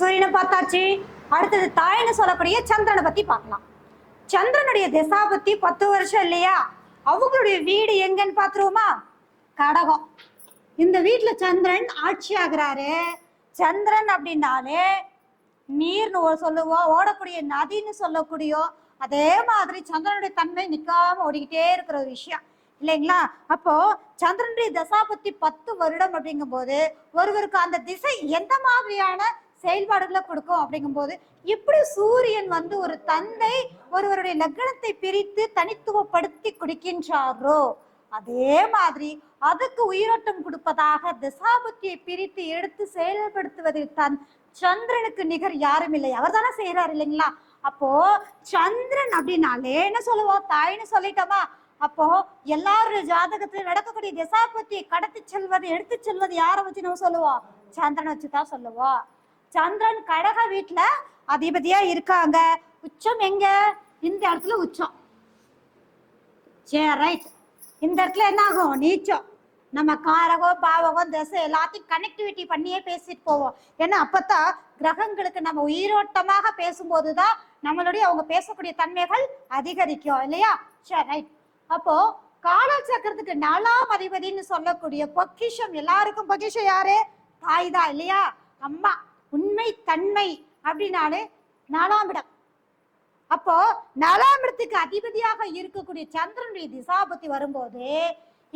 சூரியனை பார்த்தாச்சு. அடுத்தது தாய்ன்னு சொல்லக்கூடிய சந்திரனை பத்தி பார்க்கலாம். சந்திரனுடைய திசாபத்தி பத்து வருஷம் இல்லையா? அவங்களுடைய வீடு எங்கன்னு பாத்துருவோமா கடகம். இந்த வீட்டுல சந்திரன் ஆட்சி ஆகுறாரு. சந்திரன் அப்படின்னாலே நீர்னு சொல்லுவோம் ஓடக்கூடிய நதின்னு சொல்லக்கூடிய அதே மாதிரி சந்திரனுடைய தன்மை நிக்காம ஓடிக்கிட்டே இருக்கிற ஒரு விஷயம். இல்லைங்களா? அப்போ சந்திரனுடைய தசாபத்தி பத்து வருடம் அப்படிங்கும்போது ஒருவருக்கு அந்த திசை எந்த மாதிரியான செயல்பாடுகளை கொடுக்கும் அப்படிங்கும்போது இப்படி சூரியன் வந்து ஒரு தந்தை ஒருவருடைய லக்னத்தை பிரித்து தனித்துவப்படுத்தி கொடுக்கின்றாரோ? அதே மாதிரி அதுக்கு உயிரோட்டம் கொடுப்பதாக திசாபத்தியை பிரித்து எடுத்து செயல்படுத்துவதில் தன் சந்திரனுக்கு நிகர் யாரும் இல்லை. அவர் தானே செய்யறாரு இல்லைங்களா? அப்போ சந்திரன் அப்படின்னாலே என்ன சொல்லுவோம் தாய்னு சொல்லிட்டோமா? அப்போ எல்லாருடைய ஜாதகத்துல நடக்கக்கூடிய திசாபத்தியை கடத்தி செல்வது எடுத்து செல்வது யாரை வச்சு நம்ம சொல்லுவோம்? சந்திரனை வச்சு தான் சொல்லுவோம். சந்திரன் கடக வீட்டுல அதிபதியா இருக்காங்க. உச்சம் எங்க? இந்த இடத்துல உச்சம். சரி ரைட் இந்த இடத்துல என்ன ஆகும்? நீச்சம். நம்ம காரகம் பாவகம் தசை எல்லாத்தையும் கனெக்டிவிட்டி பண்ணியே பேசிட்டு போவோம். ஏன்னா அப்பத்தான் கிரகங்களுக்கு நம்ம உயிரோட்டமாக பேசும்போது தான் நம்மளுடைய அவங்க பேசக்கூடிய தன்மைகள் அதிகரிக்கும். இல்லையா? சரி ரைட் அப்போ காலச்சக்கரத்துக்கு நாலாம் அதிபதினு சொல்லக்கூடிய பொக்கிஷம் எல்லாருக்கும் பொக்கிஷம் யாரு? தாய் தான் இல்லையா? அம்மா. உண்மை தன்மை அப்படின்னாலே நாலாம் இடம். அப்போ நாலாம் இடத்துக்கு அதிபதியாக இருக்கக்கூடிய சந்திரனுடைய திசாபத்தி வரும்போது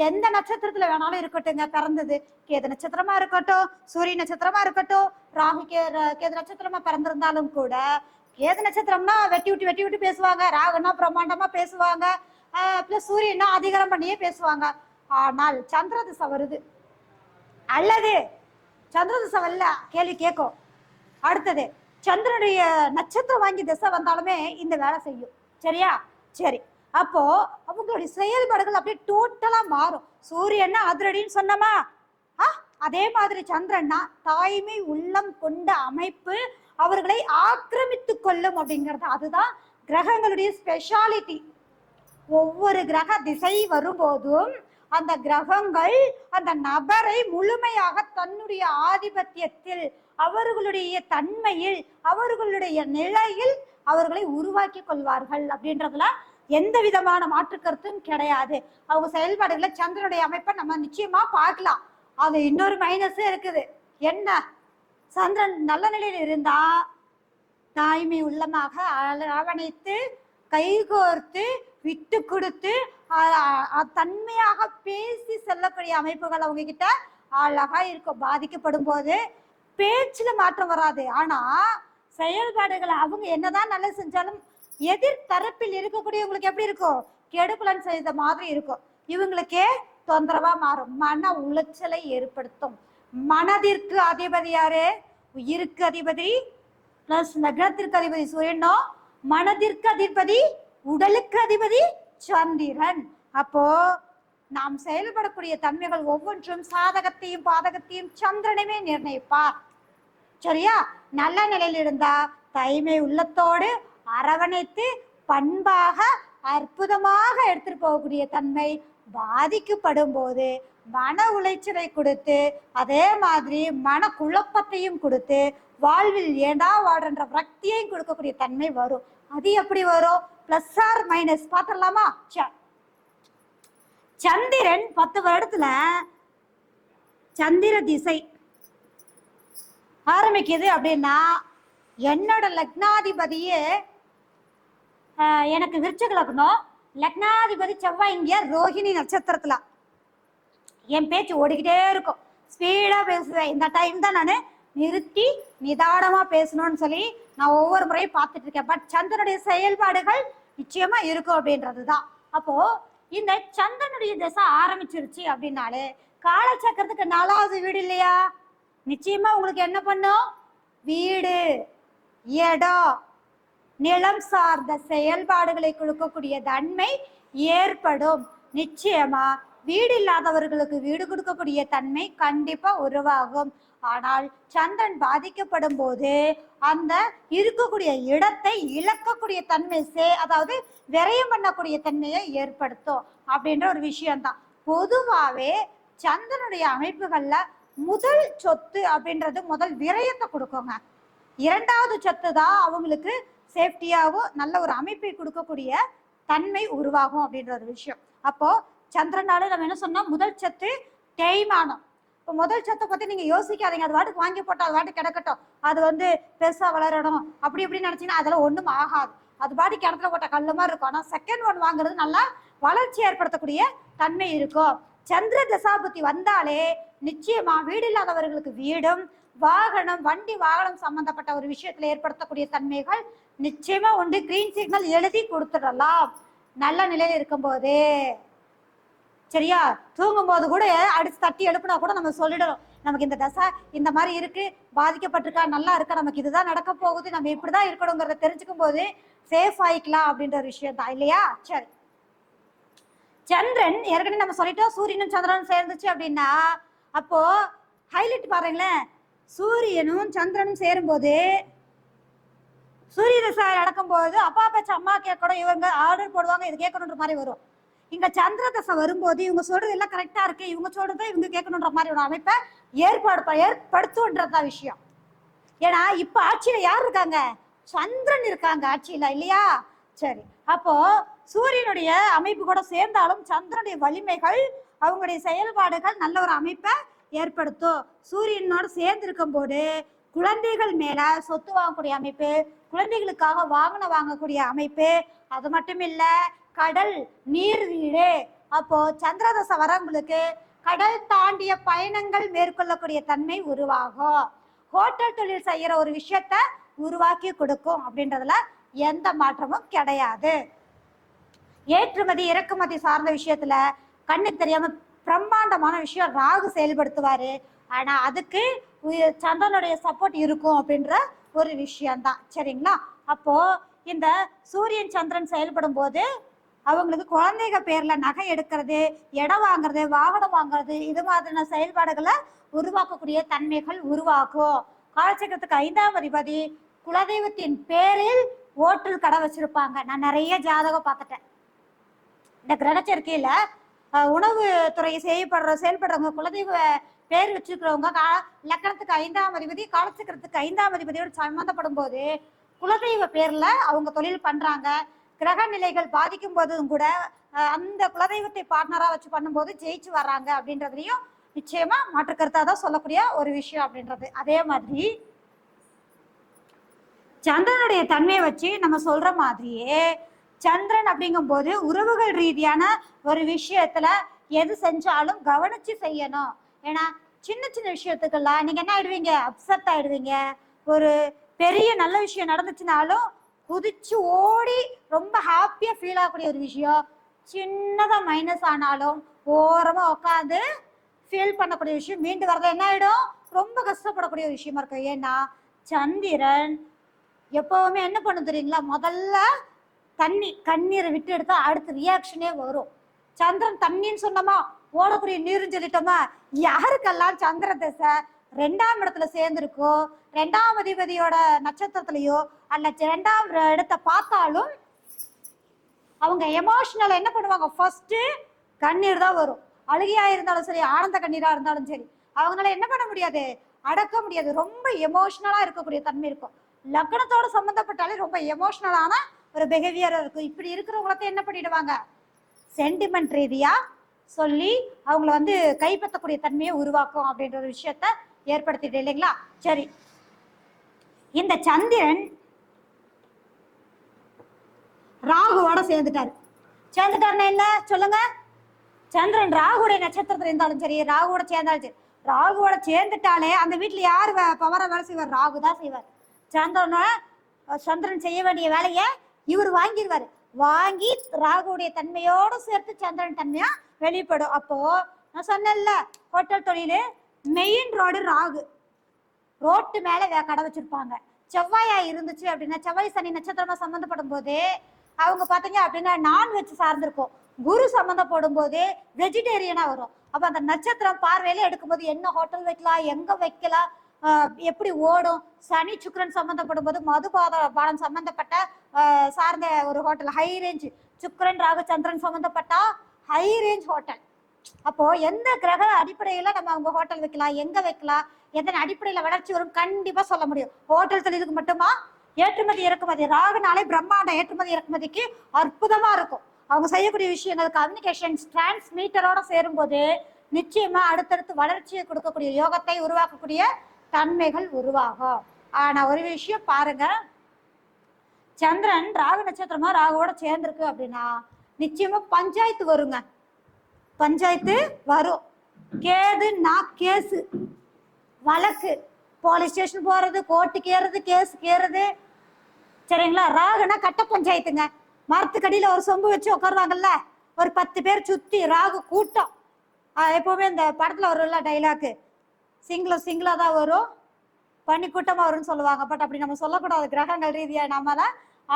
எந்த நட்சத்திரத்துல வேணாலும் இருக்கட்டுங்க பிறந்தது கேது நட்சத்திரமா இருக்கட்டும் சூரிய நட்சத்திரமா இருக்கட்டும் ராகு கே கேது நட்சத்திரமா பிறந்திருந்தாலும் கூட கேது நட்சத்திரம்னா வெட்டி விட்டு வெட்டி விட்டு பேசுவாங்க. ராகுனா பிரம்மாண்டமா பேசுவாங்க. பிளஸ் சூரியனா அதிகாரம் பண்ணியே பேசுவாங்க. ஆனால் சந்திர திசை வருது. அல்லது சந்திர திசை வரல. கேள்வி கேட்கும். அடுத்தது சந்திரனுடைய நட்சத்திரம் வாங்கி திசை வந்தாலுமே இந்த வேலை செய்யும். சரியா? சரி. அப்போ அவங்களுடைய செயல்பாடுகள் அப்படியே டோட்டலா மாறும். சூரியன்னா அதிரடின்னு சொன்னமா? ஆ அதே மாதிரி சந்திரன்னா தாய்மை உள்ளம் கொண்ட அமைப்பு அவர்களை ஆக்கிரமித்து கொள்ளும் அப்படிங்கிறது. அதுதான் கிரகங்களுடைய ஸ்பெஷாலிட்டி ஒவ்வொரு கிரக திசை வரும்போதும் அந்த கிரகங்கள் அந்த நபரை முழுமையாக தன்னுடைய ஆதிபத்தியத்தில் அவர்களுடைய தன்மையில் அவர்களுடைய நிலையில் அவர்களை உருவாக்கி கொள்வார்கள் அப்படின்றதுல எந்த விதமான மாற்று கருத்தும் கிடையாது. அவங்க செயல்பாடுகளை சந்திரனுடைய அமைப்பை நம்ம நிச்சயமா பார்க்கலாம். அது இன்னொரு மைனஸ் இருக்குது. என்ன? சந்திரன் நல்ல நிலையில் இருந்தா தாய்மை உள்ளமாக அரவணைத்து கைகோர்த்து விட்டு கொடுத்து தன்மையாக பேசி செல்லக்கூடிய அமைப்புகள் அவங்க கிட்ட அழகா இருக்கும். பாதிக்கப்படும் போது பேச்சுல மாற்றம் வராது. ஆனா செயல்பாடுகளை அவங்க என்னதான் நல்லது செஞ்சாலும் எதிர் தரப்பில் இருக்கக்கூடியவங்களுக்கு எப்படி இருக்கும் கெடுபலன் செய்த மாதிரி இருக்கும். இவங்களுக்கே தொந்தரவா மாறும். மன உளைச்சலை ஏற்படுத்தும். மனதிற்கு அதிபதி யாரு? உயிருக்கு அதிபதி பிளஸ் நகரத்திற்கு அதிபதி சூரியனோ மனதிற்கு அதிபதி உடலுக்கு அதிபதி சந்திரன். அப்போ நாம் செயல்படக்கூடிய தன்மைகள் ஒவ்வொன்றும் சாதகத்தையும் பாதகத்தையும் சந்திரனுமே நிர்ணயிப்பார் சரியா? நல்ல நிலையில் இருந்தா தைமை உள்ளத்தோடு அரவணைத்து பண்பாக அற்புதமாக எடுத்துட்டு போகக்கூடிய தன்மை பாதிக்கப்படும் போது மன உளைச்சலை கொடுத்து அதே மாதிரி மன குழப்பத்தையும் கொடுத்து வாழ்வில் ஏண்டா வாடுன்ற விரக்தியையும் கொடுக்கக்கூடிய தன்மை வரும். அது எப்படி வரும்? பிளஸ் ஆர் மைனஸ் பார்த்துடலாமா? சரி சந்திரன் பத்து வருடத்துல சந்திர திசை ஆரம்பிக்குது அப்படின்னா என்னோட லக்னாதிபதியே எனக்கு விருச்சக லக்னம். லக்னாதிபதி செவ்வாய் இங்க ரோஹிணி நட்சத்திரத்துல. என் பேச்சு ஓடிக்கிட்டே இருக்கும். ஸ்பீடா பேசுவேன். இந்த டைம் தான் நான் நிறுத்தி நிதானமா பேசணும்னு சொல்லி நான் ஒவ்வொரு முறையும் பார்த்துட்டு இருக்கேன். பட் சந்திரனுடைய செயல்பாடுகள் நிச்சயமா இருக்கும் அப்படின்றது தான் அப்போ இந்த சந்திரனுடைய திசை ஆரம்பிச்சிருச்சு அப்படின்னாலே காலச்சக்கரத்துக்கு நாலாவது வீடு இல்லையா? நிச்சயமா உங்களுக்கு என்ன பண்ணும்? வீடு இடம். நிலம் சார்ந்த செயல்பாடுகளை கொடுக்கக்கூடிய தன்மை ஏற்படும். நிச்சயமா வீடு இல்லாதவர்களுக்கு வீடு கொடுக்கக்கூடிய தன்மை கண்டிப்பா உருவாகும். ஆனால் சந்திரன் பாதிக்கப்படும் போது அந்த இருக்கக்கூடிய இடத்தை இழக்கக்கூடிய தன்மை சே அதாவது விரயம் பண்ணக்கூடிய தன்மையை ஏற்படுத்தும் அப்படின்ற ஒரு விஷயம்தான். பொதுவாகவே சந்திரனுடைய அமைப்புகளில் முதல் சொத்து அப்படின்றது முதல் விரயத்தை கொடுக்குங்க. இரண்டாவது சொத்து தான் அவங்களுக்கு சேஃப்டியாகவும் நல்ல ஒரு அமைப்பை கொடுக்கக்கூடிய தன்மை உருவாகும் அப்படின்ற ஒரு விஷயம். அப்போ சந்திரனால நம்ம என்ன சொன்னோம்? முதல் சத்து தேய்மானம். இப்போ முதல் சத்தை பற்றி நீங்கள் யோசிக்காதீங்க. அது வாட்டுக்கு வாங்கி போட்டோம் அது வாட்டுக்கு கிடக்கட்டும். அது வந்து பெருசாக வளரணும். அப்படி இப்படின்னு நினச்சிங்கன்னா அதெல்லாம் ஒன்றும் ஆகாது. அது பாடி கிணத்துல போட்ட கல்லு மாதிரி இருக்கும். ஆனால் செகண்ட் ஒன் வாங்குறது நல்லா வளர்ச்சி ஏற்படுத்தக்கூடிய தன்மை இருக்கும். சந்திர தசாபுத்தி வந்தாலே நிச்சயமா வீடு இல்லாதவர்களுக்கு வீடும் வாகனம் வண்டி வாகனம் சம்பந்தப்பட்ட ஒரு விஷயத்துல ஏற்படுத்தக்கூடிய தன்மைகள் நிச்சயமா உண்டு. கிரீன் சிக்னல் எழுதி கொடுத்துடலாம். நல்ல நிலையில் இருக்கும்போது. சரியா? தூங்கும் போது கூட அடிச்சு தட்டி எழுப்புனா கூட நம்ம சொல்லிடணும். நமக்கு இந்த தசை இந்த மாதிரி இருக்கு பாதிக்கப்பட்டிருக்கா நல்லா இருக்கா நமக்கு இதுதான் நடக்க போகுது நம்ம இப்படிதான் இருக்கணுங்கிறத தெரிஞ்சுக்கும் போது சேஃப் ஆயிக்கலாம் அப்படின்ற ஒரு விஷயம் தான் இல்லையா? சரி. சந்திரன் ஏற்கனவே நம்ம சொல்லிட்டோம் சூரியனும் சந்திரனும் சேர்ந்துச்சு அப்படின்னா அப்போ ஹைலைட் பாருங்களேன். சூரியனும் சந்திரனும் சேரும்போது சூரிய தசை நடக்கும்போது அப்பா பச்சை அம்மா கேட்கணும் இவங்க ஆர்டர் போடுவாங்க இது கேட்கணுன்ற மாதிரி வரும். இங்க சந்திர தசை வரும்போது இவங்க சொல்றது எல்லாம் கரெக்டா இருக்கு. இவங்க சொல்றதை இவங்க கேட்கணுன்ற மாதிரி ஒரு அமைப்பை ஏற்பாடு ப- விஷயம். ஏன்னா இப்ப ஆட்சியில யார் இருக்காங்க? சந்திரன் இருக்காங்க ஆட்சியில இல்லையா? சரி. அப்போ சூரியனுடைய அமைப்பு கூட சேர்ந்தாலும் சந்திரனுடைய வலிமைகள் அவங்களுடைய செயல்பாடுகள் நல்ல ஒரு அமைப்பை ஏற்படுத்தும். சூரியனோட சேர்ந்து இருக்கும்போது குழந்தைகள் மேல சொத்து வாங்கக்கூடிய அமைப்பு குழந்தைகளுக்காக வாகனம் வாங்கக்கூடிய அமைப்பு அது மட்டும் இல்லை கடல் நீர் வீடு. அப்போ சந்திரதசை வரவங்களுக்கு கடல் தாண்டிய பயணங்கள் மேற்கொள்ளக்கூடிய தன்மை உருவாகும். ஹோட்டல் தொழில் செய்யற ஒரு விஷயத்த உருவாக்கி கொடுக்கும் அப்படின்றதுல எந்த மாற்றமும் கிடையாது. ஏற்றுமதி இறக்குமதி சார்ந்த விஷயத்துல கண்ணு தெரியாம பிரம்மாண்டமான விஷயம் ராகு செயல்படுத்துவாரு. ஆனா அதுக்கு சந்திரனுடைய சப்போர்ட் இருக்கும் அப்படின்ற ஒரு விஷயம்தான். சரிங்களா? அப்போ இந்த சூரியன் சந்திரன் செயல்படும் போது அவங்களுக்கு குழந்தைங்க பேர்ல நகை எடுக்கிறது இடம் வாங்குறது வாகனம் வாங்குறது இது மாதிரியான செயல்பாடுகளை உருவாக்கக்கூடிய தன்மைகள் உருவாக்கும் காலச்சக்கரத்துக்கு ஐந்தாம் அதிபதி குலதெய்வத்தின் பேரில் ஓட்டல் கடை வச்சிருப்பாங்க. நான் நிறைய ஜாதகம் பார்த்துட்டேன். இந்த கிரகச்சரிக்கையில உணவு துறை செய்யப்படுற செயல்படுறவங்க குலதெய்வ பேர் வச்சிருக்கிறவங்க கா லக்கணத்துக்கு ஐந்தாம் அதிபதி காலச்சக்கரத்துக்கு ஐந்தாம் அதிபதியோடு சம்மந்தப்படும் போது குலதெய்வ பேர்ல அவங்க தொழில் பண்றாங்க. கிரக நிலைகள் பாதிக்கும் போதும் கூட அந்த குலதெய்வத்தை பார்ட்னரா வச்சு பண்ணும்போது ஜெயிச்சு வர்றாங்க அப்படின்றதுலயும் நிச்சயமா மாற்று கருத்தா தான் சொல்லக்கூடிய ஒரு விஷயம் அப்படின்றது. அதே மாதிரி சந்திரனுடைய தன்மையை வச்சு நம்ம சொல்ற மாதிரியே சந்திரன் அப்படிங்கும்போது உறவுகள் ரீதியான ஒரு விஷயத்துல எது செஞ்சாலும் கவனிச்சு செய்யணும். ஏன்னா சின்ன சின்ன விஷயத்துக்கெல்லாம் நீங்க என்ன ஆயிடுவீங்க? அப்செட் ஆயிடுவீங்க. ஒரு பெரிய நல்ல விஷயம் நடந்துச்சுனாலும் குதிச்சு ஓடி ரொம்ப ஹாப்பியாக ஃபீல் ஆகக்கூடிய ஒரு விஷயம். சின்னதாக மைனஸ் ஆனாலும் ஓரமாக உட்காந்து ஃபீல் பண்ணக்கூடிய விஷயம். மீண்டு வரது என்ன ஆகிடும் ரொம்ப கஷ்டப்படக்கூடிய ஒரு விஷயமா இருக்கும். ஏன்னா சந்திரன் எப்போவுமே என்ன பண்ணும் தெரியுங்களா? முதல்ல தண்ணி கண்ணீரை விட்டு எடுத்தா அடுத்த ரியாக்ஷனே வரும். சந்திரன் தண்ணின்னு சொன்னோமா? ஓடக்கூடிய நீருன்னு சொல்லிட்டோமா? யாருக்கெல்லாம் சந்திர தசை ரெண்டாம் இடத்துல சேர்ந்துருக்கோ ரெண்டாம் அதிபதியோட நட்சத்திரத்திலயோ அல்ல ரெண்டாவது இடத்தை பார்த்தாலும் அவங்க எமோஷனல் என்ன பண்ணுவாங்க? ஃபர்ஸ்ட் கண்ணீர் தான் வரும். அழுகையா இருந்தாலும் சரி ஆனந்த கண்ணீரா இருந்தாலும் சரி அவங்களால என்ன பண்ண முடியாது? அடக்க முடியாது. ரொம்ப எமோஷனலா இருக்கக்கூடிய தன்மை இருக்கும். லக்னத்தோட சம்மந்தப்பட்டாலே ரொம்ப எமோஷனலான ஒரு பிஹேவியர் இருக்கும். இப்படி இருக்கிறவங்களத்த என்ன பண்ணிடுவாங்க? சென்டிமெண்ட் ரீதியா சொல்லி அவங்கள வந்து கைப்பற்றக்கூடிய தன்மையை உருவாக்கும் அப்படின்ற ஒரு விஷயத்த ஏற்படுத்திட்டு இல்லைங்களா? சரி. இந்த சந்திரன் ராகுவோட சேர்ந்துட்டாரு. சேர்ந்துட்டாருன்னா என்ன? சொல்லுங்க. சந்திரன் ராகுடைய நட்சத்திரத்துல இருந்தாலும் சரி ராகுவோட சேர்ந்தாலும் சரி ராகுவோட சேர்ந்துட்டாலே அந்த வீட்டுல யார் பவரா வேலை செய்வார்? ராகு தான் செய்வார். சந்திரனோட சந்திரன் செய்ய வேண்டிய வேலையை இவர் வாங்கிடுவாரு வாங்கி ராகுடைய தன்மையோட சேர்த்து சந்திரன் தன்மையா வெளிப்படும். அப்போ நான் சொன்னேன்ல ஹோட்டல் தொழில் மெயின் ரோடு ராகு. ரோட்டு மேல கடை வச்சிருப்பாங்க. செவ்வாயா இருந்துச்சு அப்படின்னா செவ்வாய் சனி நட்சத்திரமா சம்மந்தப்படும் போது அவங்க பார்த்தீங்க அப்படின்னா நான்வெஜ் சார்ந்திருக்கும். குரு சம்மந்தப்படும் போதே வெஜிடேரியனாக வரும். அப்போ அந்த நட்சத்திரம் பார்வையில எடுக்கும்போது என்ன ஹோட்டல் வைக்கலாம் எங்கே வைக்கலாம் எப்படி ஓடும்? சனி சுக்கரன் சம்மந்தப்படும் போது மதுபாத பானம் சம்மந்தப்பட்ட சார்ந்த ஒரு hotel high range Sukran Rahu Chandran சம்மந்தப்பட்டா high range hotel அப்போ எந்த கிரக அடிப்படையில நம்ம அவங்க ஹோட்டல் வைக்கலாம் எங்க வைக்கலாம் எதன் அடிப்படையில வளர்ச்சி வரும் கண்டிப்பா சொல்ல முடியும். ஹோட்டல் தொழிலுக்கு மட்டுமா? ஏற்றுமதி இறக்குமதி. ராகுனாலே பிரம்மாண்ட ஏற்றுமதி இறக்குமதிக்கு அற்புதமா இருக்கும். அவங்க செய்யக்கூடிய விஷயங்கள் கம்யூனிகேஷன்ஸ் டிரான்ஸ்மீட்டரோட சேரும்போது நிச்சயமா அடுத்தடுத்து வளர்ச்சியை கொடுக்கக்கூடிய யோகத்தை உருவாக்கக்கூடிய தன்மைகள் உருவாகும். ஆனா ஒரு விஷயம் பாருங்க. சந்திரன் ராகு நட்சத்திரமா ராகுவோட சேர்ந்திருக்கு அப்படின்னா நிச்சயமா பஞ்சாயத்து வருங்க. பஞ்சாயத்து வரும். கேதுன்னா கேஸு வழக்கு. போலீஸ் ஸ்டேஷன் போறது கோர்ட்டுக்கு ஏறது கேஸுக்கு ஏறது சரிங்களா? ராகுனா கட்ட பஞ்சாயத்துங்க. மரத்துக்கடியில ஒரு சொம்பு வச்சு உட்காருவாங்கல்ல? ஒரு பத்து பேர் சுத்தி ராகு கூட்டம். எப்போவுமே எப்பவுமே இந்த படத்துல வரும்ல டைலாக்கு சிங்கிளம் சிங்கிளா தான் வரும். பனி கூட்டமா வரும்னு சொல்லுவாங்க. பட் அப்படி நம்ம சொல்லக்கூடாது. கிரகங்கள் ரீதியா நம்மள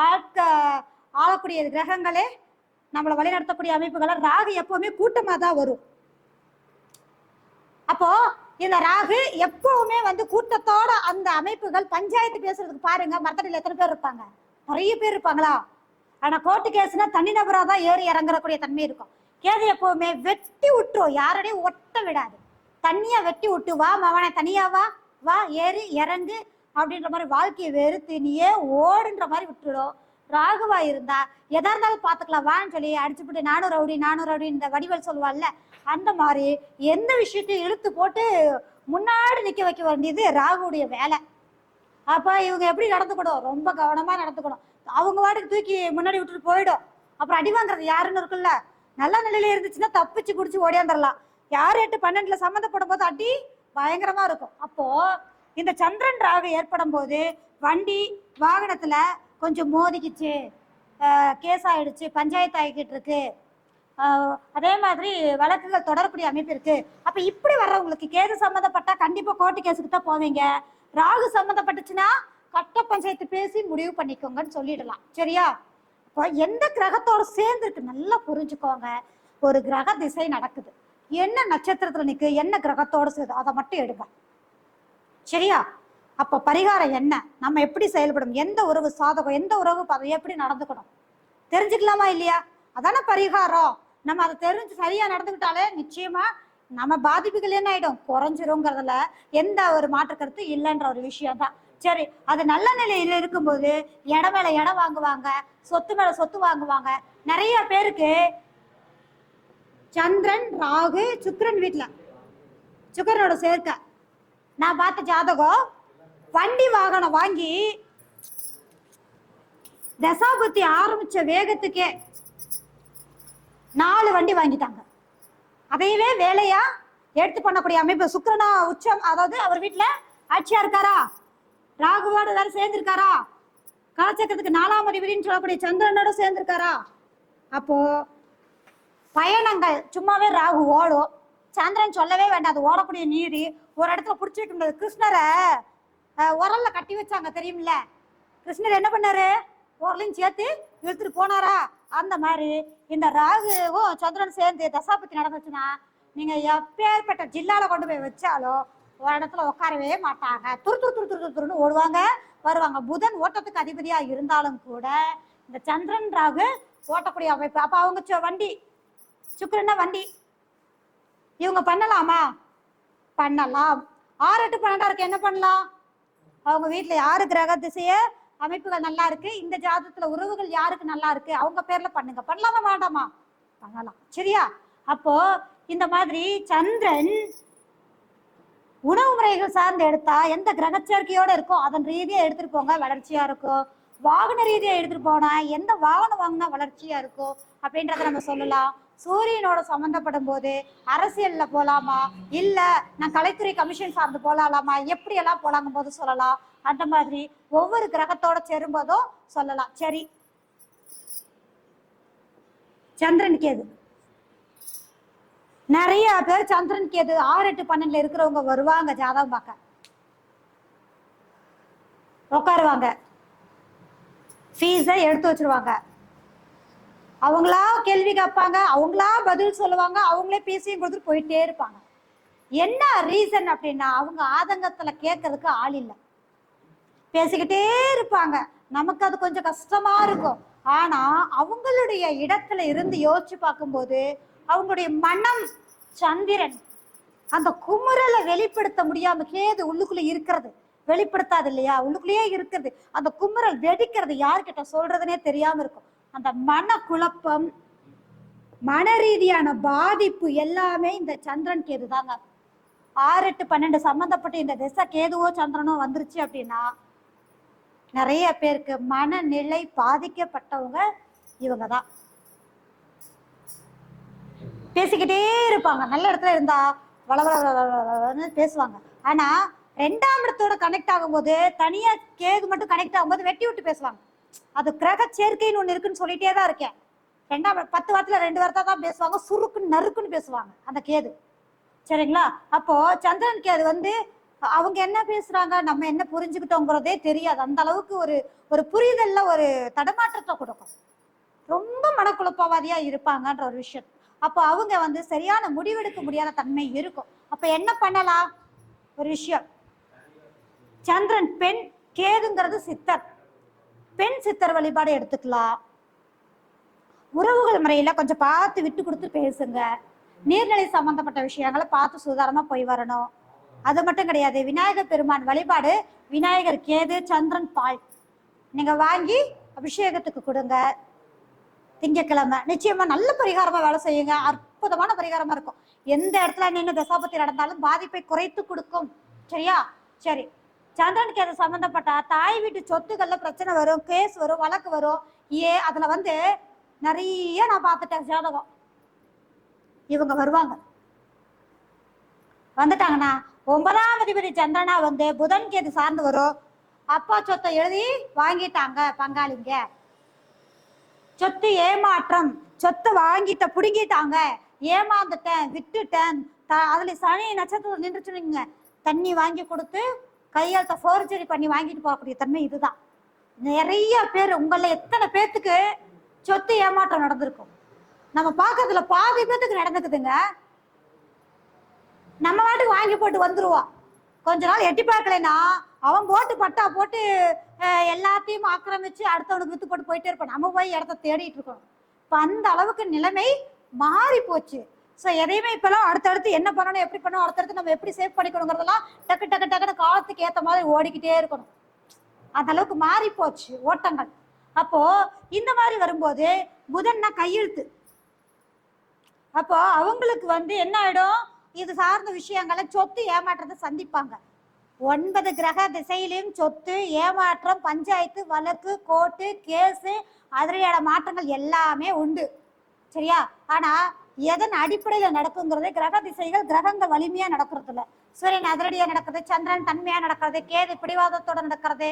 ஆட்க ஆளக்கூடிய கிரகங்களே நம்மளை வழிநடத்தக்கூடிய அமைப்புகளை ராகு எப்பவுமே கூட்டமா தான் வரும். அப்போ இந்த ராகு எப்பவுமே வந்து கூட்டத்தோட அந்த அமைப்புகள் பஞ்சாயத்து பேசுறதுக்கு பாருங்க மரத்தடியில் எத்தனை பேர் இருப்பாங்க? நிறைய பேர் இருப்பாங்களா? ஆனா கோர்ட்டு கேஸ்னா தனிநபரா தான் ஏறி இறங்குறக்கூடிய தன்மை இருக்கும். கேது எப்பவுமே வெட்டி விட்டுரும் யாரோடையும் ஒட்ட விடாது. தனியா வெட்டி விட்டு வா மவனை தனியா வா வா ஏறி இறங்கு அப்படின்ற மாதிரி வாழ்க்கையை வெறுத்து நீயே ஓடுன்ற மாதிரி விட்டுடும் ராகுவா இருந்தா எதா இருந்தாலும் பாத்துக்கலாம் வான்னு சொல்லி அடிச்சுப்புட்டு நானூறு ரவுடி நானூறு ரவுடி இந்த வடிவல் சொல்லுவாள்ல அந்த மாதிரி எந்த விஷயத்தையும் இழுத்து போட்டு முன்னாடி நிற்க வைக்க வேண்டியது ராகுடைய வேலை. அப்போ இவங்க எப்படி நடந்துக்கணும்? ரொம்ப கவனமாக நடந்துக்கணும். அவங்க வாட்டுக்கு தூக்கி முன்னாடி விட்டுட்டு போயிடும். அப்புறம் அடி வாங்குறது யாருன்னு இருக்குல்ல? நல்ல நிலையில இருந்துச்சுன்னா தப்பிச்சு குடிச்சு ஓடியாந்துடலாம் யார் எட்டு பன்னெண்டுல சம்மந்தப்படும் போது அடி பயங்கரமா இருக்கும். அப்போ இந்த சந்திரன் ராகு ஏற்படும் போது வண்டி வாகனத்துல கொஞ்சம் மோதிக்கிச்சு. கேஸ் ஆயிடுச்சு பஞ்சாயத்து ஆகிக்கிட்டு இருக்கு. அதே மாதிரி வழக்குகள் தொடரக்கூடிய அமைப்பு இருக்கு. அப்ப இப்படி வர்றவங்களுக்கு கேது சம்மந்தப்பட்டா கண்டிப்பா கோர்ட்டு கேஸுக்கு தான் போவீங்க. ராகு சம்மந்தப்பட்டுச்சுன்னா கட்ட பஞ்சாயத்து பேசி முடிவு பண்ணிக்கோங்கன்னு சொல்லிடலாம். சரியா? இப்போ எந்த கிரகத்தோட சேர்ந்துருக்கு நல்லா புரிஞ்சுக்கோங்க. ஒரு கிரக திசை நடக்குது. என்ன நட்சத்திரத்துல நிற்கு என்ன கிரகத்தோட சேர்ந்து அதை மட்டும் எடுங்க. சரியா? அப்ப பரிகாரம் என்ன? நம்ம எப்படி செயல்படும் எந்த உறவு சாதகம் எந்த உறவு எப்படி நடந்துக்கணும்? தெரிஞ்சுக்கலாமா இல்லையா? அதான பரிகாரம். நம்ம அதை தெரிஞ்சு சரியா நடந்துக்கிட்டாலே நிச்சயமா நம்ம பாதிப்புகள் என்ன ஆயிடும்? குறைஞ்சிருங்கிறதுல எந்த ஒரு மாற்று கருத்து இல்லைன்ற ஒரு விஷயம் தான் சரி அது நல்ல நிலையில இருக்கும்போது இடம் மேல இடம் வாங்குவாங்க சொத்து மேல சொத்து வாங்குவாங்க. நிறைய பேருக்கு சந்திரன் ராகு சுக்கரன் வீட்டுல சுக்கரனோட சேர்க்க. நான் பார்த்த ஜாதகம் வண்டி வாகனம் வாங்கி தசாபுத்தி ஆரம்பிச்ச வேகத்துக்கே நாலு வண்டி வாங்கிட்டாங்க. அதையவே வேலையா எடுத்து பண்ணக்கூடிய அமைப்பு. சுக்கரனா உச்சம் அதாவது அவர் வீட்டுல ஆட்சியா இருக்காரா? ராகுவோட வேற சேர்ந்திருக்காரா? கலச்சக்கரத்துக்கு நாலாம் அதிபதினு சொல்லக்கூடிய சந்திரனோட சேர்ந்திருக்காரா? அப்போ பயணங்கள் சும்மாவே ராகு ஓடும். சந்திரன் சொல்லவே வேண்டாம் அது ஓடக்கூடிய நீதி. ஒரு இடத்துல பிடிச்சிட்டு இருந்தது கிருஷ்ணரை உரல்ல கட்டி வச்சாங்க தெரியுமில்ல கிருஷ்ணர் என்ன பண்ணாரு? உரலையும் சேர்த்து இழுத்துட்டு போனாரா? அந்த மாதிரி இந்த ராகுவும் சந்திரன் சேர்ந்து தசாபத்தி நடந்துச்சுன்னா நீங்க எப்பேற்பட்ட ஜில்லால கொண்டு போய் வச்சாலும் ஒரு இடத்துல உட்காரவே மாட்டாங்க. துரு துரு துரு துரு துருன்னு ஓடுவாங்க வருவாங்க. புதன் ஓட்டத்துக்கு அதிபதியா இருந்தாலும் கூட இந்த சந்திரன் ராகு ஓட்டக்கூடிய அமைப்பு. அப்ப அவங்க வண்டி சுக்கரன்னா வண்டி. இவங்க பண்ணலாமா? பண்ணலாம். ஆறு எட்டு பன்னெண்டாருக்கு என்ன பண்ணலாம்? அவங்க வீட்டில் யாரு கிரக திசையை அமைப்புகள் நல்லா இருக்கு. இந்த ஜாதகத்துல உறவுகள் யாருக்கு நல்லா இருக்கு? அவங்க பேர்ல பண்ணுங்க. பண்ணலாமா வேண்டாமா? பண்ணலாம். சரியா? அப்போ இந்த மாதிரி சந்திரன் உணவு முறைகள் சார்ந்து எடுத்தா எந்த கிரகச்சேர்க்கையோட இருக்கோ அதன் ரீதியா எடுத்துட்டு போங்க. வளர்ச்சியா இருக்கும் வாகன ரீதியா எடுத்துட்டு போனா எந்த வாகனம் வாங்கினா வளர்ச்சியா இருக்கும் அப்படின்றத நம்ம சொல்லலாம். சூரியனோட சம்மந்தப்படும் போது அரசியல்ல போலாமா? இல்ல நான் கலைத்துறை கமிஷன் சார்ந்து போலாமா எப்படி எல்லாம் போலாங்கும் போது சொல்லலாம். அந்த மாதிரி ஒவ்வொரு கிரகத்தோட சேரும்போதும் சொல்லலாம். சரி. சந்திரன் கேது நிறைய பேர் சந்திரன் கேது ஆறு எட்டு பன்னெண்டுல இருக்கிறவங்க வருவாங்க ஜாதகம் பார்க்க. உட்காருவாங்க. ஃபீஸை எடுத்து வச்சிருவாங்க. அவங்களா கேள்வி கேட்பாங்க அவங்களா பதில் சொல்லுவாங்க அவங்களே பேசியும் கொடுத்துட்டு போயிட்டே இருப்பாங்க. என்ன ரீசன் அப்படின்னா அவங்க ஆதங்கத்துல கேட்கறதுக்கு ஆள் இல்லை. பேசிக்கிட்டே இருப்பாங்க. நமக்கு அது கொஞ்சம் கஷ்டமா இருக்கும். ஆனா அவங்களுடைய இடத்துல இருந்து யோசிச்சு பார்க்கும்போது அவங்களுடைய மனம் சந்திரன் அந்த குமுறலை வெளிப்படுத்த முடியாம கேது உள்ளுக்குள்ள இருக்கிறது. வெளிப்படுத்தாது இல்லையா? உள்ளுக்குள்ளேயே இருக்கிறது அந்த குமுறல் வெடிக்கிறது யார்கிட்ட சொல்றதுனே தெரியாம இருக்கும். அந்த மன குழப்பம் மன ரீதியான பாதிப்பு எல்லாமே இந்த சந்திரன் கேது தாங்க ஆறு எட்டு பன்னெண்டு சம்பந்தப்பட்ட இந்த திசை கேதுவோ சந்திரனோ வந்துருச்சு அப்படின்னா நிறைய பேருக்கு மனநிலை பாதிக்கப்பட்டவங்க இவங்க தான் பேசிக்கிட்டே இருப்பாங்க. நல்ல இடத்துல இருந்தா வளவளன்னு பேசுவாங்க ஆனா ரெண்டாம் இடத்தோட கனெக்ட் ஆகும்போது தனியா கேது மட்டும் கனெக்ட் ஆகும்போது வெட்டி விட்டு பேசுவாங்க அது கிரக சேர்க்கைன்னு ஒண்ணு இருக்குன்னு சொல்லிட்டே தான் இருக்கேன் ரெண்டாம் பத்து வாரத்துல ரெண்டு வாரத்தா தான் பேசுவாங்க சுருக்குன்னு நறுக்குன்னு பேசுவாங்க அந்த கேது சரிங்களா அப்போ சந்திரன் கேது வந்து அவங்க என்ன பேசுறாங்க நம்ம என்ன புரிஞ்சுக்கிட்டோங்கிறதே தெரியாது. அந்த அளவுக்கு ஒரு ஒரு புரிதல்ல ஒரு தடமாற்றத்தை கொடுக்கும். ரொம்ப மனக்குழப்பவாதியா இருப்பாங்கன்ற ஒரு விஷயம். அப்போ அவங்க வந்து சரியான முடிவெடுக்க முடியாத தன்மை இருக்கும். அப்ப என்ன பண்ணலாம்? ஒரு விஷயம். சந்திரன் பெண் கேதுங்கிறது சித்தர். பெண் சித்தர் வழிபாடு எடுத்துக்கலாம். உறவுகள் முறையில கொஞ்சம் பார்த்து விட்டு கொடுத்து பேசுங்க. நீர்நிலை சம்பந்தப்பட்ட விஷயங்களை பார்த்து சுதாரமா போய் வரணும். அது மட்டும் கிடையாது. விநாயகர் பெருமான் வழிபாடு விநாயகர் கேது சந்திரன் பால். நீங்க வாங்கி அபிஷேகத்துக்கு கொடுங்க. திங்கக்கிழமை நிச்சயமா நல்ல பரிகாரமா வேலை செய்யுங்க. அற்புதமான பரிகாரமா இருக்கும். எந்த இடத்துல நின்று தசாபத்தி நடந்தாலும் பாதிப்பை குறைத்து கொடுக்கும். சரியா? சரி. சந்திரன் கேது சம்பந்தப்பட்ட தாய் வீட்டு சொத்துக்கள்ல பிரச்சனை வரும் கேஸ் வரும் வழக்கு வரும். ஏ அதுல வந்து நிறைய நான் பார்த்துட்டேன் ஜாதகம். இவங்க வருவாங்க. வந்துட்டாங்கன்னா ஒன்பதாம் அதிபதி சந்திரனா வந்து புதன் கேது சார்ந்து வரும். அப்பா சொத்தை எழுதி வாங்கிட்டாங்க பங்காளிங்க. சொத்து ஏமாற்றம் சொத்தை வாங்கிட்ட புடுங்கிட்டாங்க. ஏமாந்துட்டேன் விட்டுட்டேன். அதுல சனி நட்சத்திரம் நின்றுச்சுங்க தண்ணி வாங்கி கொடுத்து கையெழுத்த ஃபோர்ஜரி பண்ணி வாங்கிட்டு போகக்கூடிய தன்மை இதுதான். நிறைய பேர் உங்கள எத்தனை பேர்த்துக்கு சொத்து ஏமாற்றம் நடந்திருக்கும்? நம்ம பார்க்கறதுல பாதி பேர்த்துக்கு நடந்துக்குதுங்க. நம்ம வாட்டுக்கு வாங்கி போட்டு வந்துருவோம். கொஞ்ச நாள் எட்டி பார்க்கலைன்னா அவன் போட்டு பட்டா போட்டு எல்லாத்தையும் ஆக்கிரமிச்சு அடுத்தவனுக்கு வித்து போட்டு போயிட்டே இருப்பான் நம்ம போய் இடத்த தேடிட்டு இருக்கோம் இப்போ அந்த அளவுக்கு நிலைமை மாறி போச்சு. ஸோ எதையுமே இப்பெல்லாம் அடுத்தடுத்து என்ன பண்ணணும் எப்படி பண்ணணும் அடுத்தடுத்து நம்ம எப்படி சேவ் பண்ணிக்கணுங்கிறதெல்லாம் டக்கு டக்கு டக்குன்னு காலத்துக்கு ஏற்ற மாதிரி ஓடிக்கிட்டே இருக்கணும். அந்த அளவுக்கு மாறி போச்சு ஓட்டங்கள். அப்போ இந்த மாதிரி வரும்போது புதன்னா கையெழுத்து. அப்போ அவங்களுக்கு வந்து என்ன ஆயிடும்? இது சார்ந்த விஷயங்களை சொத்து ஏமாற்றத்தை சந்திப்பாங்க. ஒன்பது கிரக திசையிலும் சொத்து ஏமாற்றம் பஞ்சாயத்து வழக்கு கோர்ட்டு கேஸு அதிரையான மாற்றங்கள் எல்லாமே உண்டு. சரியா? ஆனா எதன் அடிப்படையில நடக்குங்கிறது கிரக திசைகள் கிரகங்கள் வலிமையா நடக்கிறது இல்ல சூரியன் அதிரடியா நடக்கிறது சந்திரன் தன்மையா நடக்கிறது கேது பிடிவாதத்தோட நடக்கிறது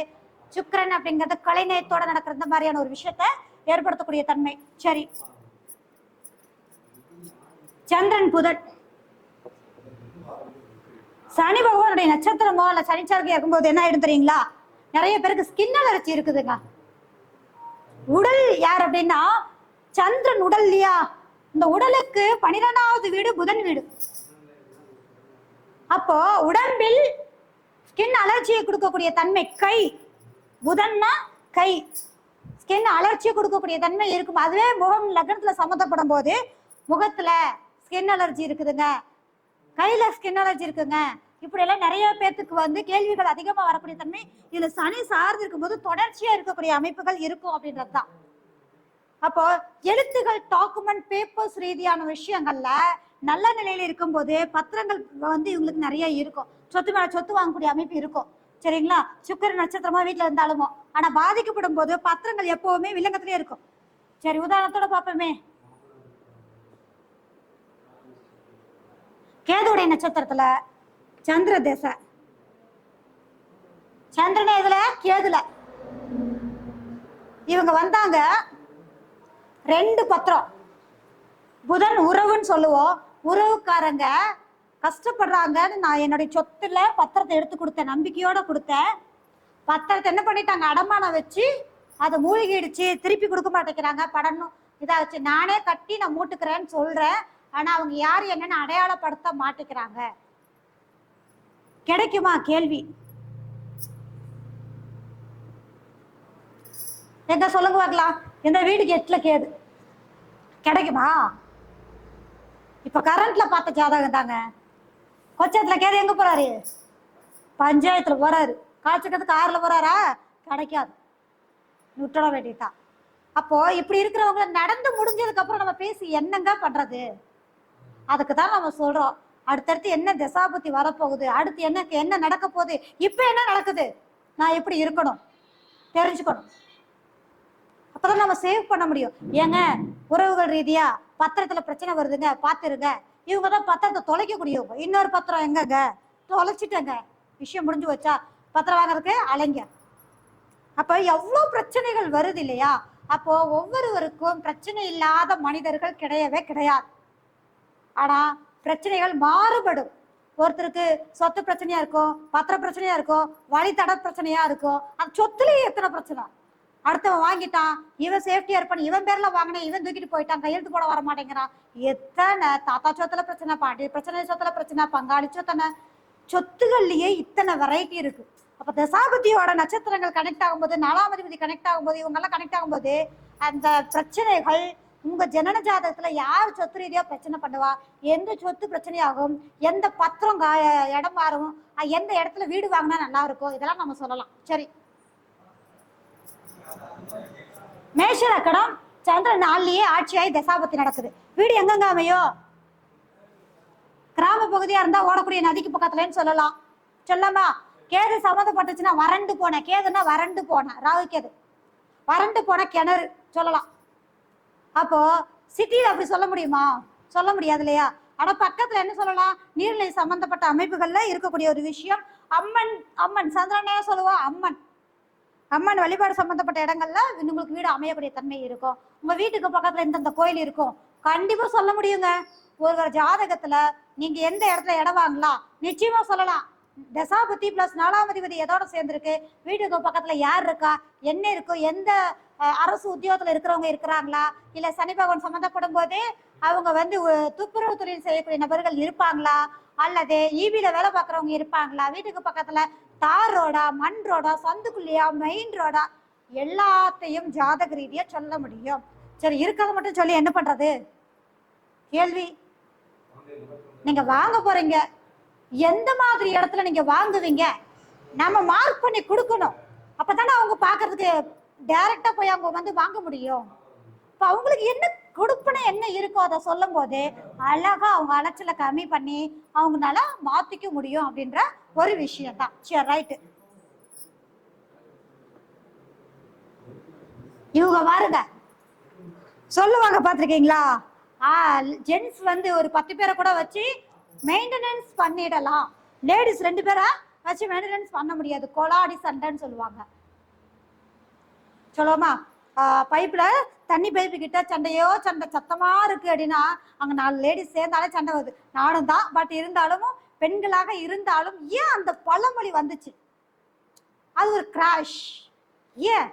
சுக்கிரன் அப்படிங்கிறது கலைநயத்தோட நடக்கிறது இந்த மாதிரியான ஒரு விஷயத்த ஏற்படுத்தக்கூடிய தன்மை. சரி. சந்திரன் புதன். சனி பகவானுடைய நட்சத்திரமோ இல்ல சனிச்சார்க்கு இருக்கும்போது என்ன ஆயிடும் தெரியுங்களா? நிறைய பேருக்கு ஸ்கின் அலர்ஜி இருக்குதுங்க. உடல் யார் அப்படின்னா சந்திரன் உடல் இல்லையா? இந்த உடலுக்கு பனிரெண்டாவது வீடு புதன் வீடு. அப்போ உடம்பில் ஸ்கின் அலர்ஜியை கொடுக்கக்கூடிய தன்மை கை. புதன்னா கை. ஸ்கின் அலர்ச்சியை கொடுக்கக்கூடிய தன்மை இருக்கும். அதுவே முகம் லக்னத்துல சம்மந்தப்படும் போது முகத்துல ஸ்கின் அலர்ஜி இருக்குதுங்க. கையில ஸ்கின் அலர்ஜி இருக்குங்க. இப்படி எல்லாம் நிறைய பேர்த்துக்கு வந்து கேள்விகள் அதிகமா வரக்கூடிய தன்மை இதுல சனி சார்ந்து இருக்கும்போது தொடர்ச்சியா இருக்கக்கூடிய அமைப்புகள் இருக்கும் அப்படின்றது தான் அப்போ எழுத்துகள் டாக்குமெண்ட் பேப்பர்ஸ் ரீதியான விஷயங்கள்ல நல்ல நிலையில இருக்கும்போது பத்திரங்கள் வந்து இவங்களுக்கு நிறைய இருக்கும். சொத்து மேல சொத்து வாங்கக்கூடிய அமைப்பு இருக்கும். சரிங்களா? சுக்கர நட்சத்திரமா வீட்டுல இருந்தாலுமோ ஆனா பாதிக்கப்படும் போது பத்திரங்கள் எப்பவுமே வில்லங்கத்திலே இருக்கும். சரி உதாரணத்தோட பார்ப்போமே. கேதுடைய நட்சத்திரத்துல சந்திர திசை சந்திரன் எதுல கேதுல. இவங்க வந்தாங்க ரெண்டு பத்திரம். புதன் உறவுன்னு சொல்லுவோம். உறவுக்காரங்க கஷ்டப்படுறாங்கன்னு நான் என்னுடைய சொத்துல பத்திரத்தை எடுத்து கொடுத்தேன். நம்பிக்கையோட கொடுத்தேன். பத்திரத்தை என்ன பண்ணிட்டாங்க? அடமானம் வச்சு அதை மூழ்கிடுச்சு. திருப்பி கொடுக்க மாட்டேங்கிறாங்க. படணும் இதாச்சு. நானே கட்டி நான் மூட்டுக்கிறேன்னு சொல்றேன். ஆனா அவங்க யார் என்னன்னு அடையாளப்படுத்த மாட்டேங்கிறாங்க. கிடைக்குமா கேள்வி? எந்த சொல்லுங்க பார்க்கலாம். எந்த வீடுக்கு எட்டுல கேது கிடைக்குமா? இப்ப கரண்ட்ல பார்த்த ஜாதகம் தாங்க கொச்சத்துல கேது எங்க போறாரு? பஞ்சாயத்துல போறாரு. காய்ச்சிக்கிறதுக்கு ஆறுல போறாரா? கிடைக்காது. விட்டுட வேண்டியதுதான் அப்போ இப்படி இருக்கிறவங்க நடந்து முடிஞ்சதுக்கு அப்புறம் நம்ம பேசி என்னங்க பண்றது? அதுக்கு தான் நம்ம சொல்றோம். அடுத்தடுத்து என்ன தசாபுத்தி வரப்போகுது? அடுத்து என்ன என்ன நடக்க போகுது? இப்ப என்ன நடக்குது? நான் எப்படி இருக்கணும்? தெரிஞ்சுக்கணும். அப்பதான் நம்ம சேவ் பண்ண முடியும். ஏங்க உறவுகள் ரீதியா பத்திரத்துல பிரச்சனை வருதுங்க பாத்துருங்க இவங்க தான் பத்திரத்தை தொலைக்கக்கூடியவங்க இன்னொரு பத்திரம் எங்கங்க? தொலைச்சிட்டங்க. விஷயம் முடிஞ்சு வச்சா பத்திரம் வாங்குறதுக்கு அலைங்க. அப்ப எவ்வளவு பிரச்சனைகள் வருது இல்லையா? அப்போ ஒவ்வொருவருக்கும் பிரச்சனை இல்லாத மனிதர்கள் கிடையவே கிடையாது. ஆனா பிரச்சனைகள் மாறுபடும். ஒருத்தருக்கு சொத்து பிரச்சனையா இருக்கும் பத்திர பிரச்சனையா இருக்கும் வழித்தட பிரச்சனையா இருக்கும் அந்த சொத்துலயே எத்தனை பிரச்சனை? அடுத்தவன் வாங்கிட்டான் இவன் சேஃப்டியா இருப்பான் இவன் பேர்ல வாங்கினேன் இவன் தூக்கிட்டு போயிட்டான் கையெழுத்து போட வர மாட்டேங்கிறான். எத்தனை தாத்தா சொத்துல பிரச்சனை பாட்டி பிரச்சனை சொத்துல பிரச்சனை பங்காளி சொத்தனை? சொத்துகள்லயே இத்தனை வெரைட்டி இருக்கு. அப்ப தசாபதியோட நட்சத்திரங்கள் கனெக்ட் ஆகும்போது நாலாம் அதிபதி கனெக்ட் ஆகும்போது இவங்க எல்லாம் கனெக்ட் ஆகும்போது அந்த பிரச்சனைகள் உங்க ஜனன ஜாதகத்துல யார் சொத்து ரீதியா பிரச்சனை பண்ணுவா? எந்த சொத்து பிரச்சனையாகும்? எந்த பத்திரம் கா- இடம் மாறும்? எந்த இடத்துல வீடு வாங்கினா நல்லா இருக்கும்? இதெல்லாம் நம்ம சொல்லலாம். சரி. மேஷ லக்கணம் சந்திரன் நாள்லயே ஆட்சியாய் தசாபத்தி நடக்குது. வீடு எங்கெங்க அமையோ கிராம பகுதியா இருந்தா ஓடக்கூடிய நதிக்கு பக்கத்துலன்னு சொல்லலாம். சொல்லலாமா? கேது சம்மந்தப்பட்டுச்சுன்னா வறண்டு போன. கேதுன்னா வறண்டு போன. ராகு கேது. வறண்டு போன கிணறு சொல்லலாம். அப்போ சிட்டியில் அப்படி சொல்ல முடியுமா? சொல்ல முடியாது இல்லையா ஆனா பக்கத்துல என்ன சொல்லலாம்? நீர்நிலை சம்பந்தப்பட்ட அமைப்புகள்ல இருக்கக்கூடிய ஒரு விஷயம். அம்மன் அம்மன் சந்திரனையா சொல்லுவா அம்மன். அம்மன் வழிபாடு சம்பந்தப்பட்ட இடங்கள்ல உங்களுக்கு வீடு அமையக்கூடிய தன்மை இருக்கும். உங்க வீட்டுக்கு பக்கத்துல இந்தந்த கோயில் இருக்கும். கண்டிப்பா சொல்ல முடியுங்க. ஒருவர் ஜாதகத்துல நீங்க எந்த இடத்துல இடம் வாங்கலாம் நிச்சயமா சொல்லலாம். தசாபதி பிளஸ் நாலாம் அதிபதி எதோட சேர்ந்துருக்கு? வீட்டுக்கு பக்கத்துல யார் இருக்கா? என்ன இருக்கும் எந்த அரசு உத்தியோகத்துல இருக்கிறவங்க இருக்கிறாங்களா? இல்ல சனி பகவான் சம்மந்தப்படும் போது அவங்க வந்து துப்புரவு தொழில் செய்யக்கூடிய நபர்கள் இருப்பாங்களா? அல்லது ஈபில வேலை பார்க்கறவங்க இருப்பாங்களா? வீட்டுக்கு பக்கத்துல தார் ரோடா மண் ரோடா சந்துக்குள்ளியா மெயின் ரோடா? எல்லாத்தையும் ஜாதக ரீதியா சொல்ல முடியும். சரி இருக்கிறத மட்டும் சொல்லி என்ன பண்றது? கேள்வி. நீங்க வாங்க போறீங்க. எந்த மாதிரி இடத்துல நீங்க வாங்குவீங்க? நம்ம மார்க் பண்ணி கொடுக்கணும். அப்பதானே அவங்க பாக்குறதுக்கு டைரக்டா போய் அவங்க வந்து வாங்க முடியும். இப்ப அவங்களுக்கு என்ன கொடுப்பனை என்ன இருக்கோ அதை சொல்லும் போது அழகா அவங்க அலைச்சல கம்மி பண்ணி அவங்களால மாத்திக்க முடியும் அப்படின்ற ஒரு விஷயம் தான் சரி ரைட்டு இவங்க பாருங்க சொல்லுவாங்க பாத்திருக்கீங்களா ஆஹ் ஜென்ஸ் வந்து ஒரு பத்து பேரை கூட வச்சு மெயின்டெனன்ஸ் பண்ணிடலாம். லேடிஸ் ரெண்டு பேரை வச்சு மெயின்டெனன்ஸ் பண்ண முடியாது. கொலாடி சண்டைன்னு சொல்லுவாங்க. சொல்லுவோமா? பைப்பில் தண்ணி பைப்பு கிட்ட சண்டையோ சண்டை சத்தமாக இருக்குது அப்படின்னா அங்கே நாலு லேடிஸ் சேர்ந்தாலே சண்டை வருது. நானும் தான். பட் இருந்தாலும் பெண்களாக இருந்தாலும் ஏன் அந்த பழமொழி வந்துச்சு? அது ஒரு கிராஷ் ஏன்?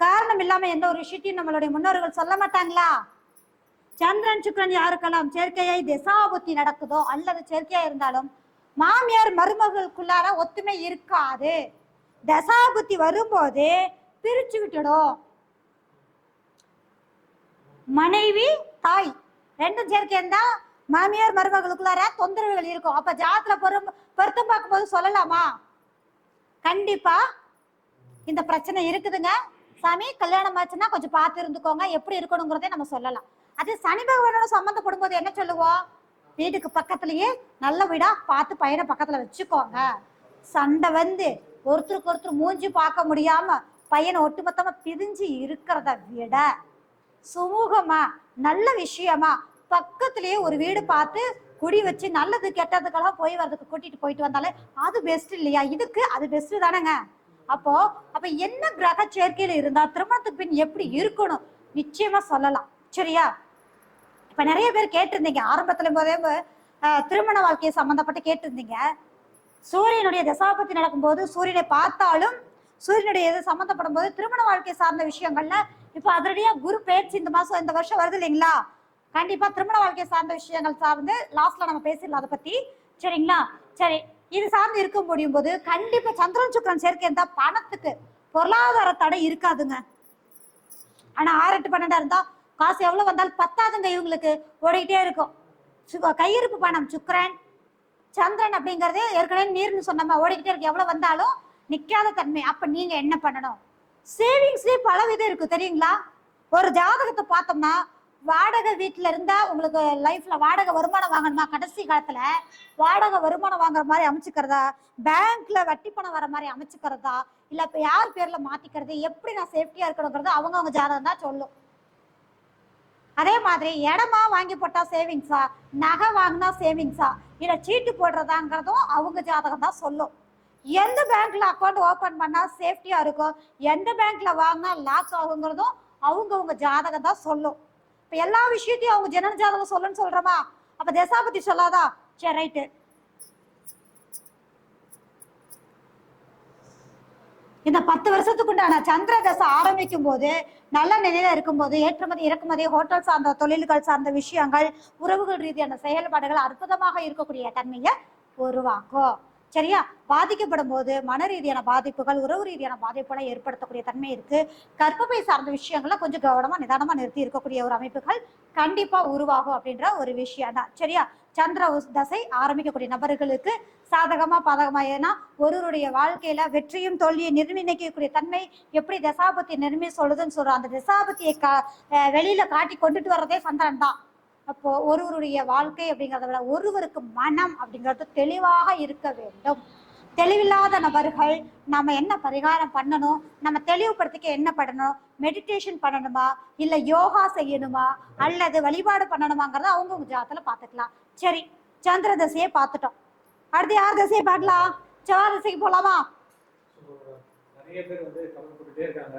காரணம் இல்லாமல் எந்த ஒரு விஷயத்தையும் நம்மளுடைய முன்னோர்கள் சொல்ல மாட்டாங்களா? சந்திரன் சுக்கரன் யாருக்கெல்லாம் சேர்க்கையாய் திசாபுத்தி நடக்குதோ அல்லது சேர்க்கையா இருந்தாலும் மாமியார் மருமகளுக்குள்ளார ஒத்துமை இருக்காது. தசாபுத்தி வரும்போது பிரிச்சு விட்டுடும் மனைவி தாய் ரெண்டும் சேர்க்கை இருந்தா மாமியார் மருமகளுக்குள்ளார தொந்தரவுகள் இருக்கும். அப்ப ஜாத்துல பொருத்தம் பொருத்தம் பார்க்கும்போது சொல்லலாமா? கண்டிப்பா இந்த பிரச்சனை இருக்குதுங்க. சாமி கல்யாணம் ஆச்சுன்னா கொஞ்சம் பார்த்து இருந்துக்கோங்க. எப்படி இருக்கணுங்கிறதே நம்ம சொல்லலாம். அது சனி பகவானோட சம்மந்தப்படும் போது என்ன சொல்லுவோம் வீட்டுக்கு பக்கத்துலயே நல்ல வீடா பார்த்து பையனை பக்கத்துல வச்சுக்கோங்க. சண்டை வந்து ஒருத்தருக்கு ஒருத்தர் மூஞ்சி பார்க்க முடியாம பையனை ஒட்டுமொத்தமா பிரிஞ்சு இருக்கிறத விட சுமூகமா நல்ல விஷயமா பக்கத்திலேயே ஒரு வீடு பார்த்து குடி வச்சு நல்லது கெட்டதுக்கெல்லாம் போய் வரதுக்கு கூட்டிட்டு போயிட்டு வந்தாலே அது பெஸ்ட் இல்லையா? இதுக்கு அது பெஸ்ட் தானேங்க. அப்போ அப்ப என்ன கிரக சேர்க்கையில இருந்தா திருமணத்துக்கு பின் எப்படி இருக்கணும்? நிச்சயமா சொல்லலாம். சரியா? இப்போ நிறைய பேர் கேட்டிருந்தீங்க. ஆரம்பத்தில் போதே திருமண வாழ்க்கையை சம்மந்தப்பட்டு கேட்டிருந்தீங்க. சூரியனுடைய தசாபத்தி நடக்கும்போது சூரியனை பார்த்தாலும் சூரியனுடைய இது சம்மந்தப்படும் போது திருமண வாழ்க்கை சார்ந்த விஷயங்கள்ல இப்போ அதனுடைய குரு பயிற்சி இந்த மாதம் இந்த வருஷம் வருது இல்லைங்களா? கண்டிப்பாக திருமண வாழ்க்கை சார்ந்த விஷயங்கள் சார்ந்து லாஸ்ட்ல நம்ம பேசிடலாம் அதை பத்தி. சரிங்களா? சரி இது சார்ந்து இருக்க முடியும் போது கண்டிப்பா சந்திரன் சுக்கரன் சேர்க்கை இருந்தா பணத்துக்கு பொருளாதார தடை இருக்காதுங்க. ஆனா ஆறு எட்டு பன்னெண்டா இருந்தா காசு எவ்வளவு வந்தாலும் பத்தாதுங்க இவங்களுக்கு. ஓடிக்கிட்டே இருக்கும். சு- கையிருப்பு பணம் சுக்கரன் சந்திரன் அப்படிங்கிறது ஏற்கனவே நீர்னு சொன்னோமா ஓடிக்கிட்டே இருக்கு. எவ்வளவு வந்தாலும் நிக்காத தன்மை. அப்ப நீங்க என்ன பண்ணணும்? சேவிங்ஸ்லயே பல விதம் இருக்கு. தெரியுங்களா? ஒரு ஜாதகத்தை பார்த்தோம்னா வாடகை வீட்டுல இருந்தா உங்களுக்கு லைஃப்ல வாடகை வருமானம் வாங்கணுமா? கடைசி காலத்துல வாடகை வருமானம் வாங்குற மாதிரி அமைச்சுக்கிறதா? பேங்க்ல வட்டி பணம் வர மாதிரி அமைச்சுக்கிறதா? இல்ல இப்ப யார் பேர்ல மாத்திக்கிறது? எப்படி நான் சேஃப்டியா இருக்கணுங்கிறது அவங்கவுங்க ஜாதகம் தான் சொல்லும். அதே மாதிரி இடமா வாங்கி போட்டால் சேவிங்ஸா நகை வாங்கினா சேவிங்ஸா இல்லை சீட்டு போடுறதாங்கிறதும் அவங்க ஜாதகம் தான் சொல்லும். எந்த பேங்க்ல அக்கௌண்ட் ஓப்பன் பண்ணால் சேஃப்டியாக இருக்கும் எந்த பேங்க்ல வாங்கினா லாக் ஆகுங்கிறதும் அவங்கவுங்க ஜாதகம் தான் சொல்லும். இப்போ எல்லா விஷயத்தையும் அவங்க ஜனன ஜாதகம் சொல்லுன்னு சொல்கிறோமா அப்போ தசாபதி சொல்லாதா? சரி ரைட்டு இந்த பத்து வருஷத்துக்குண்டான சந்திர தசை ஆரம்பிக்கும் போது நல்ல நிலையில இருக்கும்போது ஏற்றுமதி இறக்குமதி ஹோட்டல் சார்ந்த தொழில்கள் சார்ந்த விஷயங்கள் உறவுகள் ரீதியான செயல்பாடுகள் அற்புதமாக இருக்கக்கூடிய தன்மையை உருவாக்கும். சரியா? பாதிக்கப்படும் போது மன ரீதியான பாதிப்புகள் உறவு ரீதியான பாதிப்புகளை ஏற்படுத்தக்கூடிய தன்மை இருக்கு. கர்ப்பப்பை சார்ந்த விஷயங்களை கொஞ்சம் கவனமா நிதானமா நிறுத்தி இருக்கக்கூடிய ஒரு அமைப்புகள் கண்டிப்பா உருவாகும் அப்படின்ற ஒரு விஷயம் தான் சரியா? சந்திர தசை ஆரம்பிக்கக்கூடிய நபர்களுக்கு சாதகமா பாதகமா? ஏன்னா ஒருவருடைய வாழ்க்கையில வெற்றியும் தோல்வியை நிர்ணயிக்கக்கூடிய தன்மை எப்படி தசாபத்தி நிர்ணயம் சொல்லுதுன்னு சொல்றோம். அந்த தசாபத்தியை கா வெளியில காட்டி கொண்டுட்டு வர்றதே சந்திரன் தான் அப்போ ஒருவருடைய வாழ்க்கை அப்படிங்கிறத விட ஒருவருக்கு மனம் அப்படிங்கிறது தெளிவாக இருக்க வேண்டும். தெளிவில்லாத நபர்கள் நம்ம என்ன பரிகாரம் பண்ணணும்? நம்ம தெளிவுபடுத்திக்க என்ன பண்ணணும்? மெடிடேஷன் பண்ணணுமா? இல்ல யோகா செய்யணுமா? அல்லது வழிபாடு பண்ணணுமாங்கிறத அவங்கவுங்க ஜாதத்துல பார்த்துக்கலாம். சரி சந்திர தசையை பார்த்துட்டோம். அடுத்து யார் தசையை பார்க்கலாம்? செவ்வாய் தசைக்கு போலாமா? நிறைய பேர் வந்து கமெண்ட் போட்டுட்டே இருக்காங்க.